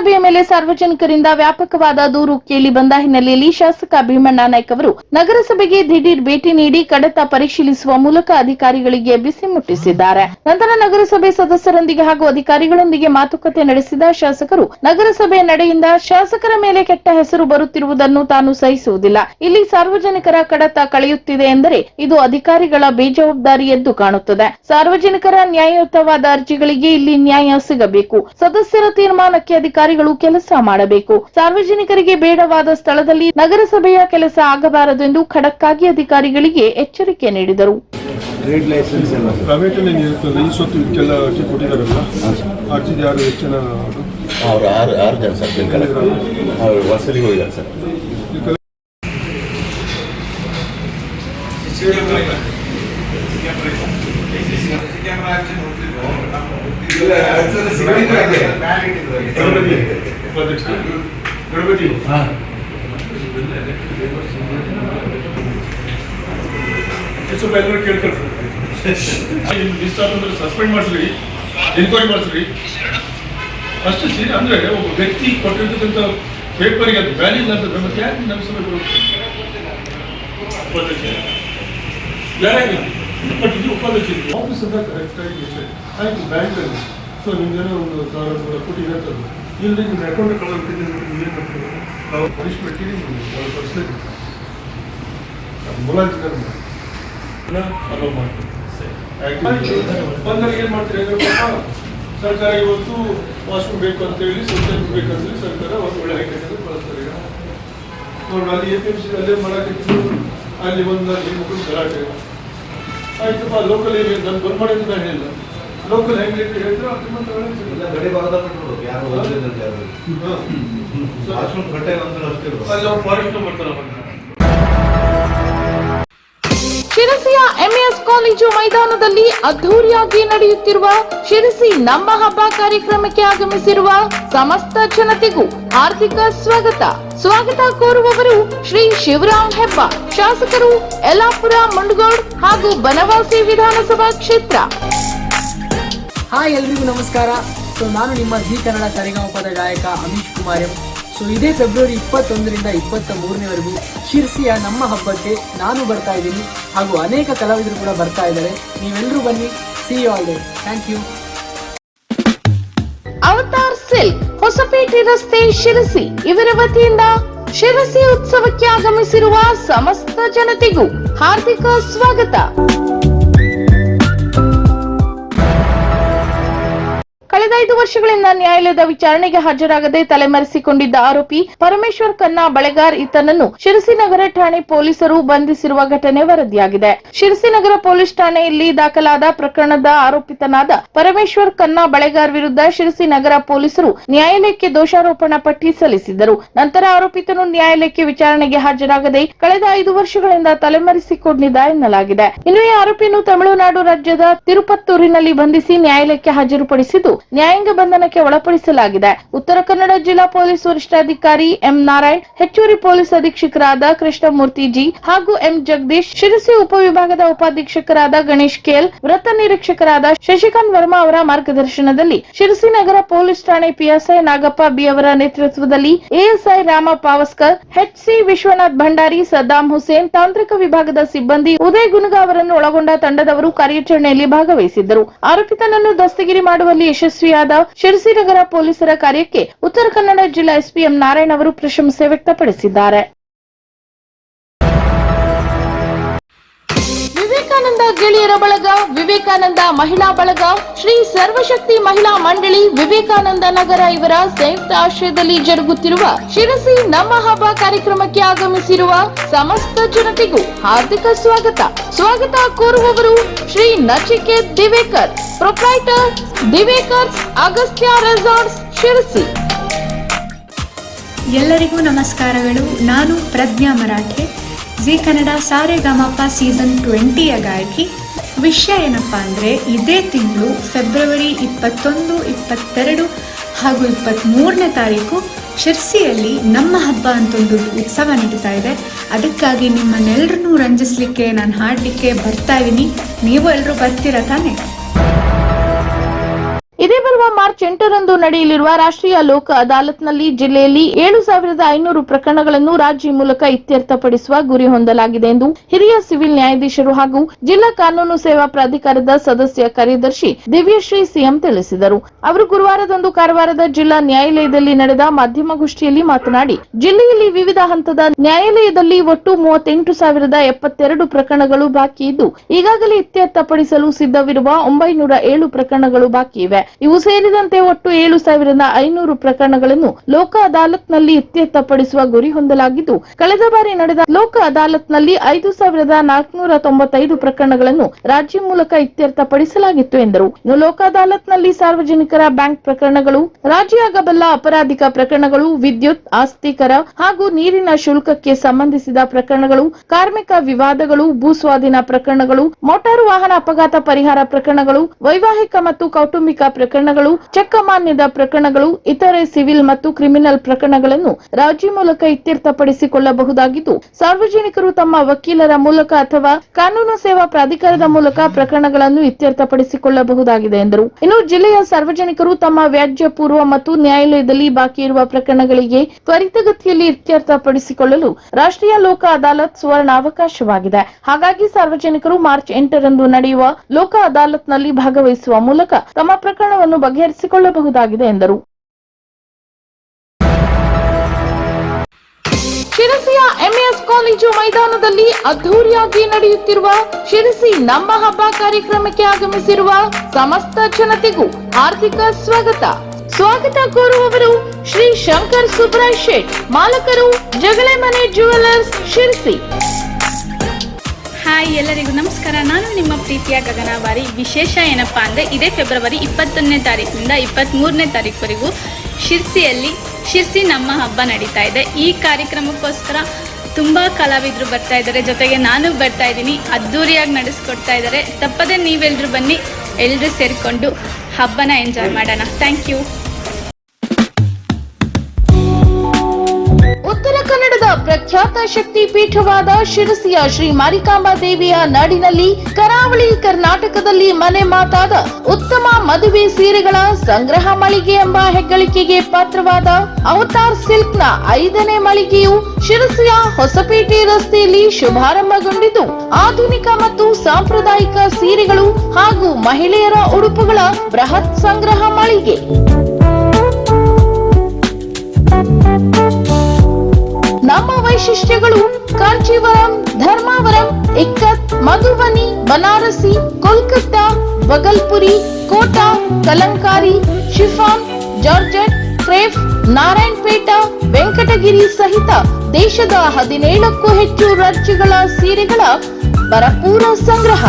ನಗರಸಭೆಯ ಮೇಲೆ ಸಾರ್ವಜನಿಕರಿಂದ ವ್ಯಾಪಕವಾದ ದೂರು ಕೇಳಿ ಬಂದ ಹಿನ್ನೆಲೆಯಲ್ಲಿ ಶಾಸಕ ಭೀಮಣ್ಣ ನಾಯ್ಕ ಅವರು ನಗರಸಭೆಗೆ ದಿಢೀರ್ ಭೇಟಿ ನೀಡಿ ಕಡತ ಪರಿಶೀಲಿಸುವ ಮೂಲಕ ಅಧಿಕಾರಿಗಳಿಗೆ ಬಿಸಿ ಮುಟ್ಟಿಸಿದ್ದಾರೆ. ನಂತರ ನಗರಸಭೆ ಸದಸ್ಯರೊಂದಿಗೆ ಹಾಗೂ ಅಧಿಕಾರಿಗಳೊಂದಿಗೆ ಮಾತುಕತೆ ನಡೆಸಿದ ಶಾಸಕರು, ನಗರಸಭೆ ನಡೆಯಿಂದ ಶಾಸಕರ ಮೇಲೆ ಕೆಟ್ಟ ಹೆಸರು ಬರುತ್ತಿರುವುದನ್ನು ತಾನು ಸಹಿಸುವುದಿಲ್ಲ. ಇಲ್ಲಿ ಸಾರ್ವಜನಿಕರ ಕಡತ ಕಳೆಯುತ್ತಿದೆ ಎಂದರೆ ಇದು ಅಧಿಕಾರಿಗಳ ಬೇಜವಾಬ್ದಾರಿ ಎಂದು ಕಾಣುತ್ತದೆ. ಸಾರ್ವಜನಿಕರ ನ್ಯಾಯಯುತವಾದ ಅರ್ಜಿಗಳಿಗೆ ಇಲ್ಲಿ ನ್ಯಾಯ ಸಿಗಬೇಕು. ಸದಸ್ಯರ ತೀರ್ಮಾನಕ್ಕೆ ಅಧಿಕಾರಿಗಳು ಕೆಲಸ ಮಾಡಬೇಕು. ಸಾರ್ವಜನಿಕರಿಗೆ ಬೇಡವಾದ ಸ್ಥಳದಲ್ಲಿ ನಗರಸಭೆಯ ಕೆಲಸ ಆಗಬಾರದೆಂದು ಖಡಕ್ಕಾಗಿ ಅಧಿಕಾರಿಗಳಿಗೆ ಎಚ್ಚರಿಕೆ ನೀಡಿದರು. ಟ್ರೇಡ್ ಗಣಪತಿ ಸ್ವಲ್ಪ ಎಲ್ಲರೂ ಕೇಳ್ಕೊಳ್ರಿ ಡಿಸ್ಟಾರ್ಬ್ ಸಸ್ಪೆಂಡ್ ಮಾಡಿಸ್ರಿ ಎನ್ಕ್ವೈರಿ ಮಾಡಿಸ್ರಿ ಫಸ್ಟ್ ಸಿ ಅಂದ್ರೆ ಒಬ್ಬ ವ್ಯಕ್ತಿ ಕೊಟ್ಟಿರ್ತಕ್ಕಂಥ ಪೇಪರ್ಗೆ ಅದು ವ್ಯಾಲ್ಯೂ ಇಲ್ಲ ಅಂತ ನಮಗೆ ಯಾಕೆ ಸಭೆ ಉಪಾಧ್ಯಕ್ಷ ಬಟ್ ಇದು ಉಪಾಧ್ಯಕ್ಷ ಆಫೀಸ್ ಅಂತ ಕರೆಕ್ಟಾಗಿ ಬ್ಯಾಂಕಲ್ಲಿ ಸೊ ನಿಮ್ದೇನೋ ಒಂದು ಸಾವಿರ ಕೂಡ ಕೋಟಿ ಇಲ್ಲದೆ ನಿಮ್ಮ ಅಕೌಂಟ್ ಕಳ್ಕೊಂಡು ಏನು ಮಾಡ್ತೀವಿ ನಾವು ಪನಿಷ್ಮೆಂಟ್ ಇದೆ ಪರ್ಸೆಂಟ್ ಮುಲಾಜಿನ ಅಲೋ ಮಾಡ್ತೀವಿ ಬಂದಾಗ ಏನು ಮಾಡ್ತೀರಿ ಅಂದ್ರೆ ಸರ್ಕಾರ ಇವತ್ತು ವಾಶ್ರೂಮ್ ಬೇಕು ಅಂತ ಹೇಳಿ ಶೌಚಾಲಯ ಬೇಕಂತೇಳಿ ಸರ್ಕಾರ ಒಂದು ಒಳ್ಳೆ ಹಾಕಿದ್ರೆ ಕಳಿಸ್ತಾರೆ ಈಗ ನೋಡಿ ಅಲ್ಲಿ ಎ ಪಿ ಎಂ ಸಿ ಅಲ್ಲೇ ಮಾಡಕ್ಕೆ ಅಲ್ಲಿ ಒಂದು ಮಕ್ಕಳು ಗಲಾಟೆ. ಆಯ್ತಪ್ಪ ಲೋಕಲ್ ಏರಿಯಾ ನಾನು ಬಂದ್ ಮಾಡಿ ಅಂತ ನಾನು ಹೇಳಿಲ್ಲ ಲೋಕಲ್ ಹೆಂಗೆ ಹೇಳಿದ್ರೆ ಅದು ಗಡಿ ಯಾರು ಯಾರು? ಅಷ್ಟೇ. ಅಲ್ಲಿ ಅವ್ರು ಫಾರೆಸ್ಟ್ ಬರ್ತಾರ ಶಿರಸಿಯ ಎಂಎಸ್ ಕಾಲೇಜು ಮೈದಾನದಲ್ಲಿ ಅದ್ದೂರಿಯಾಗಿ ನಡೆಯುತ್ತಿರುವ ಶಿರಸಿ ನಮ್ಮ ಹಬ್ಬ ಕಾರ್ಯಕ್ರಮಕ್ಕೆ ಆಗಮಿಸಿರುವ ಸಮಸ್ತ ಜನತೆಗೂ ಹಾರ್ದಿಕ ಸ್ವಾಗತ. ಸ್ವಾಗತ ಕೋರುವವರು ಶ್ರೀ ಶಿವರಾಮ್ ಹೆಬ್ಬ ಶಾಸಕರು ಯಲ್ಲಾಪುರ ಮುಂಡಗೋಡ್ ಹಾಗೂ ಬನವಾಸಿ ವಿಧಾನಸಭಾ ಕ್ಷೇತ್ರ. ಹಾಯ್ ಎಲ್ರಿಗೂ ನಮಸ್ಕಾರ. ಸೊ, ನಾನು ನಿಮ್ಮ ಜಿ ಕನ್ನಡ ಸರಿಗಮಪದ ಗಾಯಕ ಅಮೀಶ್ ಕುಮಾರ್ ಎಂ. ಸೊ, ಇದೇ ಫೆಬ್ರವರಿ ಇಪ್ಪತ್ತೊಂದರಿಂದ ಇಪ್ಪತ್ತ ಮೂರನೇವರೆಗೂ ಶಿರ್ಸಿಯ ನಮ್ಮ ಹಬ್ಬಕ್ಕೆ ನಾನು ಬರ್ತಾ ಇದ್ದೀನಿ. ಹಾಗೂ ಅನೇಕ ಕಲಾವಿದರು ಕೂಡ ಬರ್ತಾ ಇದ್ದಾರೆ. ನೀವೆಲ್ಲರೂ ಬನ್ನಿ. See all day thank you Avatar silk Hosapete ರಸ್ತೆ ಶಿರಸಿ. ಇವರ ವತಿಯಿಂದ ಶಿರಸಿ ಉತ್ಸವಕ್ಕೆ ಆಗಮಿಸಿರುವ ಸಮಸ್ತ ಜನತೆಗೂ ಹಾರ್ದಿಕ ಸ್ವಾಗತ. ಐದು ವರ್ಷಗಳಿಂದ ನ್ಯಾಯಾಲಯದ ವಿಚಾರಣೆಗೆ ಹಾಜರಾಗದೆ ತಲೆಮರೆಸಿಕೊಂಡಿದ್ದ ಆರೋಪಿ ಪರಮೇಶ್ವರ್ ಖನ್ನಾ ಬಳೆಗಾರ್ ಈತನನ್ನು ಶಿರಸಿ ನಗರ ಠಾಣೆ ಪೊಲೀಸರು ಬಂಧಿಸಿರುವ ಘಟನೆ ವರದಿಯಾಗಿದೆ. ಶಿರಸಿ ನಗರ ಪೊಲೀಸ್ ಠಾಣೆಯಲ್ಲಿ ದಾಖಲಾದ ಪ್ರಕರಣದ ಆರೋಪಿತನಾದ ಪರಮೇಶ್ವರ್ ಖನ್ನಾ ಬಳೆಗಾರ್ ವಿರುದ್ಧ ಶಿರಸಿ ನಗರ ಪೊಲೀಸರು ನ್ಯಾಯಾಲಯಕ್ಕೆ ದೋಷಾರೋಪಣಾ ಪಟ್ಟಿ ಸಲ್ಲಿಸಿದ್ದರು. ನಂತರ ಆರೋಪಿತನು ನ್ಯಾಯಾಲಯಕ್ಕೆ ವಿಚಾರಣೆಗೆ ಹಾಜರಾಗದೆ ಕಳೆದ ಐದು ವರ್ಷಗಳಿಂದ ತಲೆಮರೆಸಿಕೊಂಡಿದ್ದ ಎನ್ನಲಾಗಿದೆ. ಇನ್ನು ಈ ಆರೋಪಿಯನ್ನು ತಮಿಳುನಾಡು ರಾಜ್ಯದ ತಿರುಪತ್ತೂರಿನಲ್ಲಿ ಬಂಧಿಸಿ ನ್ಯಾಯಾಲಯಕ್ಕೆ ಹಾಜರುಪಡಿಸಿದ್ದು ನ್ಯಾಯಾಂಗ ಬಂಧನಕ್ಕೆ ಒಳಪಡಿಸಲಾಗಿದೆ. ಉತ್ತರ ಕನ್ನಡ ಜಿಲ್ಲಾ ಪೊಲೀಸ್ ವರಿಷ್ಠಾಧಿಕಾರಿ ಎಂ ನಾರಾಯಣ್, ಹೆಚ್ಚುವರಿ ಪೊಲೀಸ್ ಅಧೀಕ್ಷಕರಾದ ಕೃಷ್ಣಮೂರ್ತಿ ಜಿ ಹಾಗೂ ಎಂ ಜಗದೀಶ್, ಶಿರಸಿ ಉಪವಿಭಾಗದ ಉಪಾಧೀಕ್ಷಕರಾದ ಗಣೇಶ್ ಕೇಲ್ ವೃತ್ತ ನಿರೀಕ್ಷಕರಾದ ಶಶಿಕಾಂತ್ ವರ್ಮಾ ಅವರ ಮಾರ್ಗದರ್ಶನದಲ್ಲಿ ಶಿರಸಿ ನಗರ ಪೊಲೀಸ್ ಠಾಣೆ ಪಿಎಸ್ಐ ನಾಗಪ್ಪ ಬಿ ಅವರ ನೇತೃತ್ವದಲ್ಲಿ ಎಎಸ್ಐ ರಾಮ ಪಾವಸ್ಕರ್ ಎಚ್ಸಿ ವಿಶ್ವನಾಥ್ ಭಂಡಾರಿ, ಸದ್ದಾಂ ಹುಸೇನ್, ತಾಂತ್ರಿಕ ವಿಭಾಗದ ಸಿಬ್ಬಂದಿ ಉದಯ್ ಗುನುಗ ಅವರನ್ನು ಒಳಗೊಂಡ ತಂಡದವರು ಕಾರ್ಯಾಚರಣೆಯಲ್ಲಿ ಭಾಗವಹಿಸಿದ್ದರು. ಆರೋಪಿತನನ್ನು ದಸ್ತಗಿರಿ ಮಾಡುವಲ್ಲಿ ಯಶಸ್ವಿಯಾದ ಶಿರಸಿ ನಗರ ಪೊಲೀಸರ ಕಾರ್ಯಕ್ಕೆ ಉತ್ತರ ಕನ್ನಡ ಜಿಲ್ಲಾ ಎಸ್ಪಿ ಎಂ ನಾರಾಯಣ್ ಅವರು ಪ್ರಶಂಸೆ ವ್ಯಕ್ತಪಡಿಸಿದ್ದಾರೆ. ವಿವೇಕಾನಂದ ಗೆಳೆಯರ ಬಳಗ ವಿವೇಕಾನಂದ ಮಹಿಳಾ ಬಳಗ ಶ್ರೀ ಸರ್ವಶಕ್ತಿ ಮಹಿಳಾ ಮಂಡಳಿ ವಿವೇಕಾನಂದ ನಗರ ಇವರ ಸಂಯುಕ್ತ ಆಶ್ರಯದಲ್ಲಿ ಜರುಗುತ್ತಿರುವ ಶಿರಸಿ ನಮ್ಮ ಹಬ್ಬ ಕಾರ್ಯಕ್ರಮಕ್ಕೆ ಆಗಮಿಸಿರುವ ಸಮಸ್ತ ಜನತೆಗೂ ಹಾರ್ದಿಕ ಸ್ವಾಗತ. ಸ್ವಾಗತ ಕೋರುವವರು ಶ್ರೀ ನಚಿಕೇತ್ ದಿವೇಕರ್, ಪ್ರೊಪ್ರೈಟರ್ ದಿವೇಕರ್ ಅಗಸ್ತ್ಯ ರೆಸಾರ್ಟ್ಸ್, ಶಿರಸಿ. ಎಲ್ಲರಿಗೂ ನಮಸ್ಕಾರಗಳು. ನಾನು ಪ್ರಜ್ಞಾ ಮರಾಠೆ. ಜಿ ಕನ್ನಡ ಸಾರೆಗಮಪ ಸೀಸನ್ ಟ್ವೆಂಟಿಯ ಗಾಯಕಿ ವಿಷಯ ಏನಪ್ಪ ಅಂದರೆ ಇದೇ ತಿಂಗಳು ಫೆಬ್ರವರಿ ಇಪ್ಪತ್ತೊಂದು, ಇಪ್ಪತ್ತೆರಡು ಹಾಗೂ ಇಪ್ಪತ್ತ್ಮೂರನೇ ತಾರೀಕು ಶಿರ್ಸಿಯಲ್ಲಿ ನಮ್ಮ ಹಬ್ಬ ಅಂತ ಒಂದು ಉತ್ಸವ ನಡೀತಾ ಇದೆ. ಅದಕ್ಕಾಗಿ ನಿಮ್ಮನ್ನೆಲ್ಲರನ್ನೂ ರಂಜಿಸ್ಲಿಕ್ಕೆ, ನಾನು ಹಾಡಲಿಕ್ಕೆ ಬರ್ತಾ ಇದ್ದೀನಿ. ನೀವು ಎಲ್ಲರೂ ಬರ್ತೀರಾ ತಾನೇ? ಇದೇ ಬರುವ ಮಾರ್ಚ್ ಎಂಟರಂದು ನಡೆಯಲಿರುವ ರಾಷ್ಟ್ರೀಯ ಲೋಕ ಅದಾಲತ್ನಲ್ಲಿ ಜಿಲ್ಲೆಯಲ್ಲಿ ಏಳು ಸಾವಿರದ ಐನೂರು ಪ್ರಕರಣಗಳನ್ನು ರಾಜ್ಯ ಮೂಲಕ ಇತ್ಯರ್ಥಪಡಿಸುವ ಗುರಿ ಹೊಂದಲಾಗಿದೆ ಎಂದು ಹಿರಿಯ ಸಿವಿಲ್ ನ್ಯಾಯಾಧೀಶರು ಹಾಗೂ ಜಿಲ್ಲಾ ಕಾನೂನು ಸೇವಾ ಪ್ರಾಧಿಕಾರದ ಸದಸ್ಯ ಕಾರ್ಯದರ್ಶಿ ದಿವ್ಯಶ್ರೀ ಸಿಎಂ ತಿಳಿಸಿದರು. ಅವರು ಗುರುವಾರದಂದು ಕಾರವಾರದ ಜಿಲ್ಲಾ ನ್ಯಾಯಾಲಯದಲ್ಲಿ ನಡೆದ ಮಾಧ್ಯಮಗೋಷ್ಠಿಯಲ್ಲಿ ಮಾತನಾಡಿ, ಜಿಲ್ಲೆಯಲ್ಲಿ ವಿವಿಧ ಹಂತದ ನ್ಯಾಯಾಲಯದಲ್ಲಿ ಒಟ್ಟು ಮೂವತ್ತೆಂಟು ಸಾವಿರದ ಎಪ್ಪತ್ತೆರಡು ಪ್ರಕರಣಗಳು ಬಾಕಿ ಇದ್ದು, ಈಗಾಗಲೇ ಇತ್ಯರ್ಥಪಡಿಸಲು ಸಿದ್ಧವಿರುವ ಒಂಬೈನೂರ ಏಳು ಪ್ರಕರಣಗಳು ಬಾಕಿ ಇವೆ. ಇವು ಸೇರಿದಂತೆ ಒಟ್ಟು ಏಳು ಸಾವಿರದ ಐನೂರು ಪ್ರಕರಣಗಳನ್ನು ಲೋಕ ಅದಾಲತ್ನಲ್ಲಿ ಇತ್ಯರ್ಥಪಡಿಸುವ ಗುರಿ ಹೊಂದಲಾಗಿದ್ದು, ಕಳೆದ ಬಾರಿ ನಡೆದ ಲೋಕ ಅದಾಲತ್ನಲ್ಲಿ ಐದು ಸಾವಿರದ ತೊಂಬತ್ತೈದು ಪ್ರಕರಣಗಳನ್ನು ರಾಜ್ಯ ಮೂಲಕ ಇತ್ಯರ್ಥಪಡಿಸಲಾಗಿತ್ತು ಎಂದರು. ಇನ್ನು ಲೋಕ ಅದಾಲತ್ನಲ್ಲಿ ಸಾರ್ವಜನಿಕರ ಬ್ಯಾಂಕ್ ಪ್ರಕರಣಗಳು, ರಾಜಿಯಾಗಬಲ್ಲ ಅಪರಾಧಿಕ ಪ್ರಕರಣಗಳು, ವಿದ್ಯುತ್ ಆಸ್ತಿಕರ ಹಾಗೂ ನೀರಿನ ಶುಲ್ಕಕ್ಕೆ ಸಂಬಂಧಿಸಿದ ಪ್ರಕರಣಗಳು, ಕಾರ್ಮಿಕ ವಿವಾದಗಳು, ಭೂ ಸ್ವಾಧೀನ ಪ್ರಕರಣಗಳು, ಮೋಟಾರು ವಾಹನ ಅಪಘಾತ ಪರಿಹಾರ ಪ್ರಕರಣಗಳು, ವೈವಾಹಿಕ ಮತ್ತು ಕೌಟುಂಬಿಕ ಪ್ರಕರಣಗಳು ಚಕ್ಕಮಾನ್ಯದ ಪ್ರಕರಣಗಳು, ಇತರೆ ಸಿವಿಲ್ ಮತ್ತು ಕ್ರಿಮಿನಲ್ ಪ್ರಕರಣಗಳನ್ನು ರಾಜಿ ಮೂಲಕ ಇತ್ಯರ್ಥಪಡಿಸಿಕೊಳ್ಳಬಹುದಾಗಿದ್ದು, ಸಾರ್ವಜನಿಕರು ತಮ್ಮ ವಕೀಲರ ಮೂಲಕ ಅಥವಾ ಕಾನೂನು ಸೇವಾ ಪ್ರಾಧಿಕಾರದ ಮೂಲಕ ಪ್ರಕರಣಗಳನ್ನು ಇತ್ಯರ್ಥಪಡಿಸಿಕೊಳ್ಳಬಹುದಾಗಿದೆ ಎಂದರು. ಇನ್ನು ಜಿಲ್ಲೆಯ ಸಾರ್ವಜನಿಕರು ತಮ್ಮ ವ್ಯಾಜ್ಯ ಪೂರ್ವ ಮತ್ತು ನ್ಯಾಯಾಲಯದಲ್ಲಿ ಬಾಕಿ ಇರುವ ಪ್ರಕರಣಗಳಿಗೆ ತ್ವರಿತಗತಿಯಲ್ಲಿ ಇತ್ಯರ್ಥಪಡಿಸಿಕೊಳ್ಳಲು ರಾಷ್ಟ್ರೀಯ ಲೋಕ ಅದಾಲತ್ ಸುವರ್ಣ ಅವಕಾಶವಾಗಿದೆ ಹಾಗಾಗಿ ಸಾರ್ವಜನಿಕರು ಮಾರ್ಚ್ ಎಂಟರಂದು ನಡೆಯುವ ಲೋಕ ಅದಾಲತ್ನಲ್ಲಿ ಭಾಗವಹಿಸುವ ಮೂಲಕ ತಮ್ಮ ಪ್ರಕರಣವನ್ನು ಬಗೆಹರಿಸಿಕೊಳ್ಳಬಹುದಾಗಿದೆ ಎಂದರು. ಶಿರಸಿಯ ಎಂಎಸ್ ಕಾಲೇಜು ಮೈದಾನದಲ್ಲಿ ಅದ್ದೂರಿಯಾಗಿ ನಡೆಯುತ್ತಿರುವ ಶಿರಸಿ ನಮ್ಮ ಹಬ್ಬ ಕಾರ್ಯಕ್ರಮಕ್ಕೆ ಆಗಮಿಸಿರುವ ಸಮಸ್ತ ಜನತೆಗೂ ಹಾರ್ದಿಕ ಸ್ವಾಗತ. ಸ್ವಾಗತ ಕೋರುವವರು ಶ್ರೀ ಶಂಕರ್ ಸುಬ್ರಾಯ್ ಶೇಟ್ ಮಾಲಕರು ಜಗಳೆ ಮನೆ ಜುವೆಲ್ಲರ್ಸ್ ಶಿರಸಿ. ಹಾಯ್ ಎಲ್ಲರಿಗೂ ನಮಸ್ಕಾರ. ನಾನು ನಿಮ್ಮ ಪ್ರೀತಿಯ ಗಗನವಾರಿ. ವಿಶೇಷ ಏನಪ್ಪ ಅಂದರೆ ಇದೇ ಫೆಬ್ರವರಿ ಇಪ್ಪತ್ತೊಂದನೇ ತಾರೀಕಿನಿಂದ ಇಪ್ಪತ್ತ್ಮೂರನೇ ತಾರೀಕುವರೆಗೂ ಶಿರ್ಸಿಯಲ್ಲಿ, ಶಿರ್ಸಿ ನಮ್ಮ ಹಬ್ಬ ನಡೀತಾ ಇದೆ. ಈ ಕಾರ್ಯಕ್ರಮಕ್ಕೋಸ್ಕರ ತುಂಬ ಕಲಾವಿದರು ಬರ್ತಾ ಇದ್ದಾರೆ. ಜೊತೆಗೆ ನಾನು ಬರ್ತಾ ಇದ್ದೀನಿ. ಅದ್ಧೂರಿಯಾಗಿ ನಡೆಸ್ಕೊಡ್ತಾ ಇದ್ದಾರೆ. ತಪ್ಪದೆ ನೀವೆಲ್ಲರೂ ಬನ್ನಿ. ಎಲ್ಲರೂ ಸೇರಿಕೊಂಡು ಹಬ್ಬನ ಎಂಜಾಯ್ ಮಾಡೋಣ. ಥ್ಯಾಂಕ್ ಯು ಪ್ರಖ್ಯಾತ ಶಕ್ತಿ ಪೀಠವಾದ ಶಿರಸಿಯ ಶ್ರೀ ಮಾರಿಕಾಂಬಾ ದೇವಿಯ ನಾಡಿನಲ್ಲಿ ಕರಾವಳಿ ಕರ್ನಾಟಕದಲ್ಲಿ ಮನೆ ಮಾತಾದ ಉತ್ತಮ ಮದುವೆ ಸೀರೆಗಳ ಸಂಗ್ರಹ ಮಳಿಗೆ ಎಂಬ ಹೆಗ್ಗಳಿಕೆಗೆ ಪಾತ್ರವಾದ ಅವತಾರ್ ಸಿಲ್ಕ್ನ ಐದನೇ ಮಳಿಗೆಯು ಶಿರಸಿಯ ಹೊಸಪೇಟೆ ರಸ್ತೆಯಲ್ಲಿ ಶುಭಾರಂಭಗೊಂಡಿದ್ದು, ಆಧುನಿಕ ಮತ್ತು ಸಾಂಪ್ರದಾಯಿಕ ಸೀರೆಗಳು ಹಾಗೂ ಮಹಿಳೆಯರ ಉಡುಪುಗಳ ಬೃಹತ್ ಸಂಗ್ರಹ ಮಳಿಗೆ. ನಮ್ಮ ವೈಶಿಷ್ಟ್ಯಗಳು Kanchivaram, Dharmavaram, Ikkat, Madhubani, Banarasi, Kolkata Bhagalpuri Kota, Kalamkari, chiffon, georgette, crepe, Narayanpet, Venkatagiri ಸಹಿತ ದೇಶದ ಹದಿನೇಳಕ್ಕೂ ಹೆಚ್ಚು ರಾಜ್ಯಗಳ ಸೀರೆಗಳ ಭರಪೂರ ಸಂಗ್ರಹ.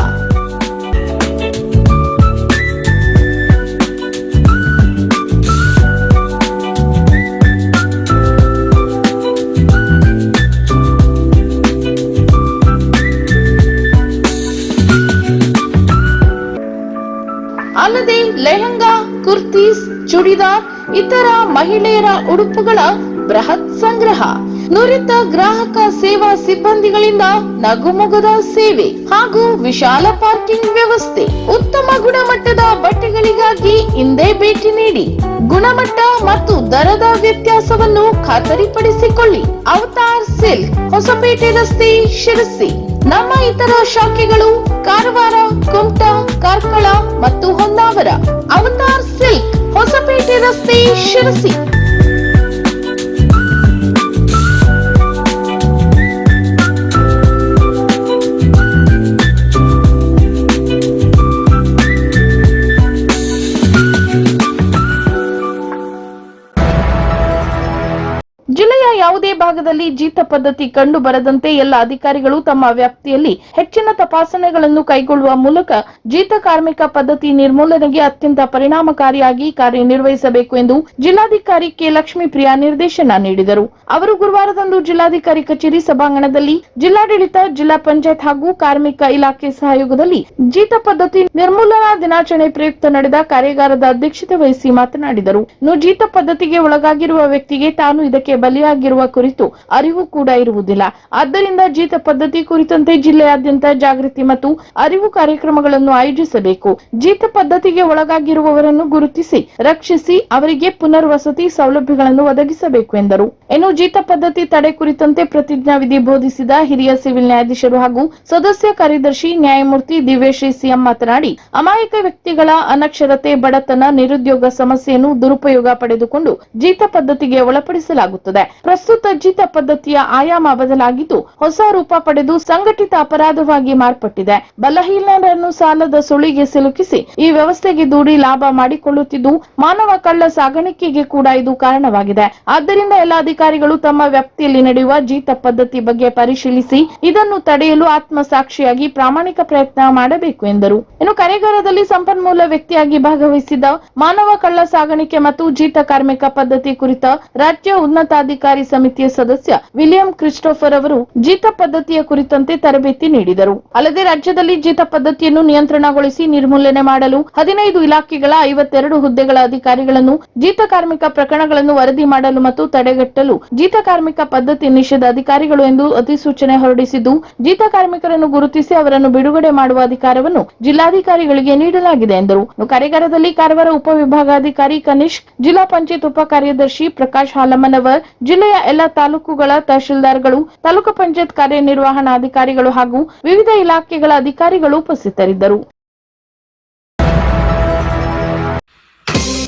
ಚೂಡಿದಾರ್ ಇತರ ಮಹಿಳೆಯರ ಉಡುಪುಗಳ ಬೃಹತ್ ಸಂಗ್ರಹ. ನುರಿತ ಗ್ರಾಹಕ ಸೇವಾ ಸಿಬ್ಬಂದಿಗಳಿಂದ ನಗುಮೊಗದ ಸೇವೆ ಹಾಗೂ ವಿಶಾಲ ಪಾರ್ಕಿಂಗ್ ವ್ಯವಸ್ಥೆ. ಉತ್ತಮ ಗುಣಮಟ್ಟದ ಬಟ್ಟೆಗಳಿಗಾಗಿ ಹಿಂದೆ ಭೇಟಿ ನೀಡಿ. ಗುಣಮಟ್ಟ ಮತ್ತು ದರದ ವ್ಯತ್ಯಾಸವನ್ನು ಖಾತರಿಪಡಿಸಿಕೊಳ್ಳಿ. ಅವತಾರ್ ಸಿಲ್ಕ್ ಹೊಸಪೇಟೆ ರಸ್ತೆ ಶಿರಸಿ. ನಮ್ಮ ಇತರ ಶಾಖೆಗಳು ಕಾರವಾರ ಕುಮಟಾ ಕಾರ್ಕಳ ಮತ್ತು ಹೊನ್ನಾವರ. ಅವತಾರ್ ಸಿಲ್ಕ್ ಹೊಸಪೇಟೆ ರಸ್ತೆ ಶಿರಸಿ. ಭಾಗದಲ್ಲಿ ಜೀತ ಪದ್ಧತಿ ಕಂಡು ಬರದಂತೆ ಎಲ್ಲ ಅಧಿಕಾರಿಗಳು ತಮ್ಮ ವ್ಯಾಪ್ತಿಯಲ್ಲಿ ಹೆಚ್ಚಿನ ತಪಾಸಣೆಗಳನ್ನು ಕೈಗೊಳ್ಳುವ ಮೂಲಕ ಜೀತ ಕಾರ್ಮಿಕ ಪದ್ಧತಿ ನಿರ್ಮೂಲನೆಗೆ ಅತ್ಯಂತ ಪರಿಣಾಮಕಾರಿಯಾಗಿ ಕಾರ್ಯನಿರ್ವಹಿಸಬೇಕು ಎಂದು ಜಿಲ್ಲಾಧಿಕಾರಿ ಕೆ ಲಕ್ಷ್ಮೀಪ್ರಿಯಾ ನಿರ್ದೇಶನ ನೀಡಿದರು. ಅವರು ಗುರುವಾರದಂದು ಜಿಲ್ಲಾಧಿಕಾರಿ ಕಚೇರಿ ಸಭಾಂಗಣದಲ್ಲಿ ಜಿಲ್ಲಾಡಳಿತ, ಜಿಲ್ಲಾ ಪಂಚಾಯತ್ ಹಾಗೂ ಕಾರ್ಮಿಕ ಇಲಾಖೆ ಸಹಯೋಗದಲ್ಲಿ ಜೀತ ಪದ್ಧತಿ ನಿರ್ಮೂಲನಾ ದಿನಾಚರಣೆ ಪ್ರಯುಕ್ತ ನಡೆದ ಕಾರ್ಯಾಗಾರದ ಅಧ್ಯಕ್ಷತೆ ವಹಿಸಿ ಮಾತನಾಡಿದರು. ಜೀತ ಪದ್ಧತಿಗೆ ಒಳಗಾಗಿರುವ ವ್ಯಕ್ತಿಗೆ ತಾನು ಇದಕ್ಕೆ ಬಲಿಯಾಗಿರುವ ಕುರಿತು ಅರಿವು ಕೂಡ ಇರುವುದಿಲ್ಲ. ಆದ್ದರಿಂದ ಜೀತ ಪದ್ಧತಿ ಕುರಿತಂತೆ ಜಿಲ್ಲೆಯಾದ್ಯಂತ ಜಾಗೃತಿ ಮತ್ತು ಅರಿವು ಕಾರ್ಯಕ್ರಮಗಳನ್ನು ಆಯೋಜಿಸಬೇಕು. ಜೀತ ಪದ್ಧತಿಗೆ ಒಳಗಾಗಿರುವವರನ್ನು ಗುರುತಿಸಿ, ರಕ್ಷಿಸಿ, ಅವರಿಗೆ ಪುನರ್ವಸತಿ ಸೌಲಭ್ಯಗಳನ್ನು ಒದಗಿಸಬೇಕು ಎಂದರು. ಇನ್ನು ಜೀತ ಪದ್ಧತಿ ತಡೆ ಕುರಿತಂತೆ ಪ್ರತಿಜ್ಞಾವಿಧಿ ಬೋಧಿಸಿದ ಹಿರಿಯ ಸಿವಿಲ್ ನ್ಯಾಯಾಧೀಶರು ಹಾಗೂ ಸದಸ್ಯ ಕಾರ್ಯದರ್ಶಿ ನ್ಯಾಯಮೂರ್ತಿ ದಿವ್ಯಶ್ರೀ ಸಿಎಂ ಮಾತನಾಡಿ, ಅಮಾಯಕ ವ್ಯಕ್ತಿಗಳ ಅನಕ್ಷರತೆ, ಬಡತನ, ನಿರುದ್ಯೋಗ ಸಮಸ್ಯೆಯನ್ನು ದುರುಪಯೋಗ ಪಡೆದುಕೊಂಡು ಜೀತ ಪದ್ಧತಿಗೆ ಒಳಪಡಿಸಲಾಗುತ್ತದೆ. ಪ್ರಸ್ತುತ ಜೀತ ಪದ್ಧತಿಯ ಆಯಾಮ ಬದಲಾಗಿದ್ದು ಹೊಸ ರೂಪ ಪಡೆದು ಸಂಘಟಿತ ಅಪರಾಧವಾಗಿ ಮಾರ್ಪಟ್ಟಿದೆ. ಬಲಹೀನರನ್ನು ಸಾಲದ ಸುಳಿಗೆ ಸಿಲುಕಿಸಿ ಈ ವ್ಯವಸ್ಥೆಗೆ ದೂಡಿ ಲಾಭ ಮಾಡಿಕೊಳ್ಳುತ್ತಿದ್ದು ಮಾನವ ಕಳ್ಳ ಸಾಗಾಣಿಕೆಗೆ ಕೂಡ ಇದು ಕಾರಣವಾಗಿದೆ. ಆದ್ದರಿಂದ ಎಲ್ಲ ಅಧಿಕಾರಿಗಳು ತಮ್ಮ ವ್ಯಾಪ್ತಿಯಲ್ಲಿ ನಡೆಯುವ ಜೀತ ಪದ್ಧತಿ ಬಗ್ಗೆ ಪರಿಶೀಲಿಸಿ ಇದನ್ನು ತಡೆಯಲು ಆತ್ಮಸಾಕ್ಷಿಯಾಗಿ ಪ್ರಾಮಾಣಿಕ ಪ್ರಯತ್ನ ಮಾಡಬೇಕು ಎಂದರು. ಇನ್ನು ಕರೆಗಾರದಲ್ಲಿ ಸಂಪನ್ಮೂಲ ವ್ಯಕ್ತಿಯಾಗಿ ಭಾಗವಹಿಸಿದ ಮಾನವ ಕಳ್ಳ ಸಾಗಾಣಿಕೆ ಮತ್ತು ಜೀತ ಕಾರ್ಮಿಕ ಪದ್ಧತಿ ಕುರಿತ ರಾಜ್ಯ ಉನ್ನತಾಧಿಕಾರಿ ಸಮಿತಿಯ ಸದಸ್ಯ ವಿಲಿಯಂ ಕ್ರಿಸ್ಟೋಫರ್ ಅವರು ಜೀತ ಪದ್ಧತಿಯ ಕುರಿತಂತೆ ತರಬೇತಿ ನೀಡಿದರು. ಅಲ್ಲದೆ ರಾಜ್ಯದಲ್ಲಿ ಜೀತ ಪದ್ಧತಿಯನ್ನು ನಿಯಂತ್ರಣಗೊಳಿಸಿ ನಿರ್ಮೂಲನೆ ಮಾಡಲು ಹದಿನೈದು ಇಲಾಖೆಗಳ ಐವತ್ತೆರಡು ಹುದ್ದೆಗಳ ಅಧಿಕಾರಿಗಳನ್ನು, ಜೀತ ಕಾರ್ಮಿಕ ಪ್ರಕರಣಗಳನ್ನು ವರದಿ ಮಾಡಲು ಮತ್ತು ತಡೆಗಟ್ಟಲು ಜೀತ ಕಾರ್ಮಿಕ ಪದ್ಧತಿ ನಿಷೇಧ ಅಧಿಕಾರಿಗಳು ಎಂದು ಅಧಿಸೂಚನೆ ಹೊರಡಿಸಿದ್ದು, ಜೀತ ಕಾರ್ಮಿಕರನ್ನು ಗುರುತಿಸಿ ಅವರನ್ನು ಬಿಡುಗಡೆ ಮಾಡುವ ಅಧಿಕಾರವನ್ನು ಜಿಲ್ಲಾಧಿಕಾರಿಗಳಿಗೆ ನೀಡಲಾಗಿದೆ ಎಂದರು. ಕಾರ್ಯಾಗಾರದಲ್ಲಿ ಕಾರವಾರ ಉಪವಿಭಾಗಾಧಿಕಾರಿ ಕನಿಷ್ಕ್, ಜಿಲ್ಲಾ ಪಂಚಾಯತ್ ಉಪ ಕಾರ್ಯದರ್ಶಿ ಪ್ರಕಾಶ್ ಹಾಲಮ್ಮನವರ್, ಜಿಲ್ಲೆಯ ಎಲ್ಲ ತಾಲೂಕುಗಳ ತಹಶೀಲ್ದಾರ್ಗಳು, ತಾಲೂಕು ಪಂಚಾಯತ್ ಕಾರ್ಯನಿರ್ವಹಣಾಧಿಕಾರಿಗಳು ಹಾಗೂ ವಿವಿಧ ಇಲಾಖೆಗಳ ಅಧಿಕಾರಿಗಳು ಉಪಸ್ಥಿತರಿದ್ದರು.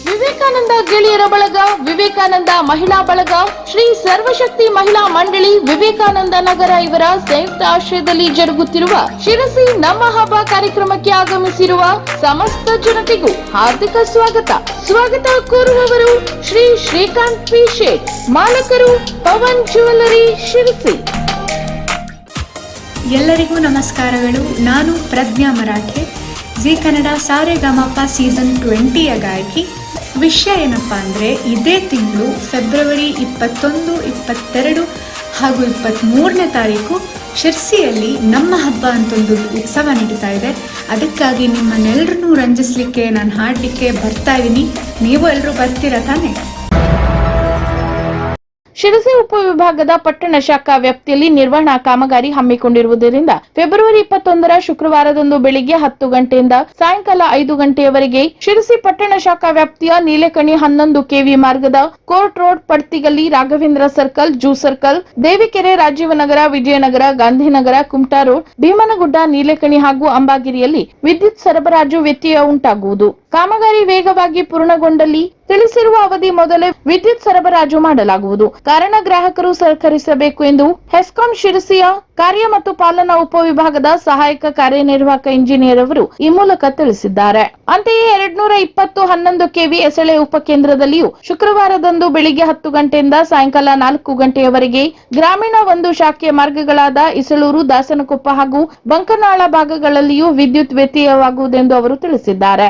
ವಿವೇಕಾನಂದ ಗೆಳೆಯರ ಬಳಗ, ವಿವೇಕಾನಂದ ಮಹಿಳಾ ಬಳಗ, ಶ್ರೀ ಸರ್ವಶಕ್ತಿ ಮಹಿಳಾ ಮಂಡಳಿ ವಿವೇಕಾನಂದ ನಗರ ಇವರ ಸಂಯುಕ್ತ ಆಶ್ರಯದಲ್ಲಿ ಜರುಗುತ್ತಿರುವ ಶಿರಸಿ ನಮ್ಮ ಹಬ್ಬ ಕಾರ್ಯಕ್ರಮಕ್ಕೆ ಆಗಮಿಸಿರುವ ಸಮಸ್ತ ಜನತೆಗೂ ಹಾರ್ದಿಕ ಸ್ವಾಗತ. ಸ್ವಾಗತ ಕೋರುವವರು ಶ್ರೀ ಶ್ರೀಕಾಂತ್ ಪಿ ಶೇಟ್ ಮಾಲಕರು ಪವನ್ ಜ್ಯುವೆಲರಿ ಶಿರಸಿ. ಎಲ್ಲರಿಗೂ ನಮಸ್ಕಾರಗಳು. ನಾನು ಪ್ರಜ್ಞಾ ಮರಾಠೆ. ಜಿ ಕನ್ನಡ ಸಾರೆಗಮಪ ಸೀಸನ್ ಟ್ವೆಂಟಿಯ ಗಾಯಕಿ. ವಿಷಯ ಏನಪ್ಪ ಅಂದರೆ, ಇದೇ ತಿಂಗಳು ಫೆಬ್ರವರಿ ಇಪ್ಪತ್ತೊಂದು, ಇಪ್ಪತ್ತೆರಡು ಹಾಗೂ ಇಪ್ಪತ್ತ್ಮೂರನೇ ತಾರೀಕು ಶಿರ್ಸಿಯಲ್ಲಿ ನಮ್ಮ ಹಬ್ಬ ಅಂತೊಂದು ಉತ್ಸವ ನಡೀತಾ ಇದೆ. ಅದಕ್ಕಾಗಿ ನಿಮ್ಮನ್ನೆಲ್ಲರನ್ನೂ ರಂಜಿಸಲಿಕ್ಕೆ, ನಾನು ಹಾಡಲಿಕ್ಕೆ ಬರ್ತಾ ಇದ್ದೀನಿ ನೀವು ಎಲ್ಲರೂ ಬರ್ತೀರಾ ತಾನೇ ಶಿರಸಿ ಉಪವಿಭಾಗದ ಪಟ್ಟಣ ಶಾಖಾ ವ್ಯಾಪ್ತಿಯಲ್ಲಿ ನಿರ್ವಹಣಾ ಕಾಮಗಾರಿ ಹಮ್ಮಿಕೊಂಡಿರುವುದರಿಂದ ಫೆಬ್ರವರಿ ಇಪ್ಪತ್ತೊಂದರ ಶುಕ್ರವಾರದಂದು ಬೆಳಿಗ್ಗೆ ಹತ್ತು ಗಂಟೆಯಿಂದ ಸಾಯಂಕಾಲ ಐದು ಗಂಟೆಯವರೆಗೆ ಶಿರಸಿ ಪಟ್ಟಣ ಶಾಖಾ ವ್ಯಾಪ್ತಿಯ ನೀಲಕಣಿ ಹನ್ನೊಂದು ಕೆವಿ ಮಾರ್ಗದ court road Padtigalli Raghavendra circle, zoo circle, Devikere Rajivnagar, Vijayanagar, Gandhinagar, Kumta road, Bhimanagudda, Neelakani ಹಾಗೂ ಅಂಬಾಗಿರಿಯಲ್ಲಿ ವಿದ್ಯುತ್ ಸರಬರಾಜು ವ್ಯತ್ಯಯ ಉಂಟಾಗುವುದು. ಕಾಮಗಾರಿ ವೇಗವಾಗಿ ಪೂರ್ಣಗೊಂಡಲ್ಲಿ ತಿಳಿಸಿರುವ ಅವಧಿ ಮೊದಲೇ ವಿದ್ಯುತ್ ಸರಬರಾಜು ಮಾಡಲಾಗುವುದು. ಕಾರಣ ಗ್ರಾಹಕರು ಸಹಕರಿಸಬೇಕು ಎಂದು ಹೆಸ್ಕಾಂ ಶಿರಸಿಯ ಕಾರ್ಯ ಮತ್ತು ಪಾಲನಾ ಉಪವಿಭಾಗದ ಸಹಾಯಕ ಕಾರ್ಯನಿರ್ವಾಹಕ ಇಂಜಿನಿಯರ್ ಅವರು ಈ ಮೂಲಕ ತಿಳಿಸಿದ್ದಾರೆ. ಅಂತೆಯೇ ಎರಡ್ನೂರ ಇಪ್ಪತ್ತು ಹನ್ನೊಂದು ಕೆವಿ ಎಸಳೆ ಉಪಕೇಂದ್ರದಲ್ಲಿಯೂ ಶುಕ್ರವಾರದಂದು ಬೆಳಿಗ್ಗೆ ಹತ್ತು ಗಂಟೆಯಿಂದ ಸಾಯಂಕಾಲ ನಾಲ್ಕು ಗಂಟೆಯವರೆಗೆ ಗ್ರಾಮೀಣ ಒಂದು ಶಾಖೆಯ ಮಾರ್ಗಗಳಾದ ಇಸಳೂರು, ದಾಸನಕೊಪ್ಪ ಹಾಗೂ ಬಂಕನಾಳ ಭಾಗಗಳಲ್ಲಿಯೂ ವಿದ್ಯುತ್ ವ್ಯತ್ಯಯವಾಗುವುದೆಂದು ಅವರು ತಿಳಿಸಿದ್ದಾರೆ.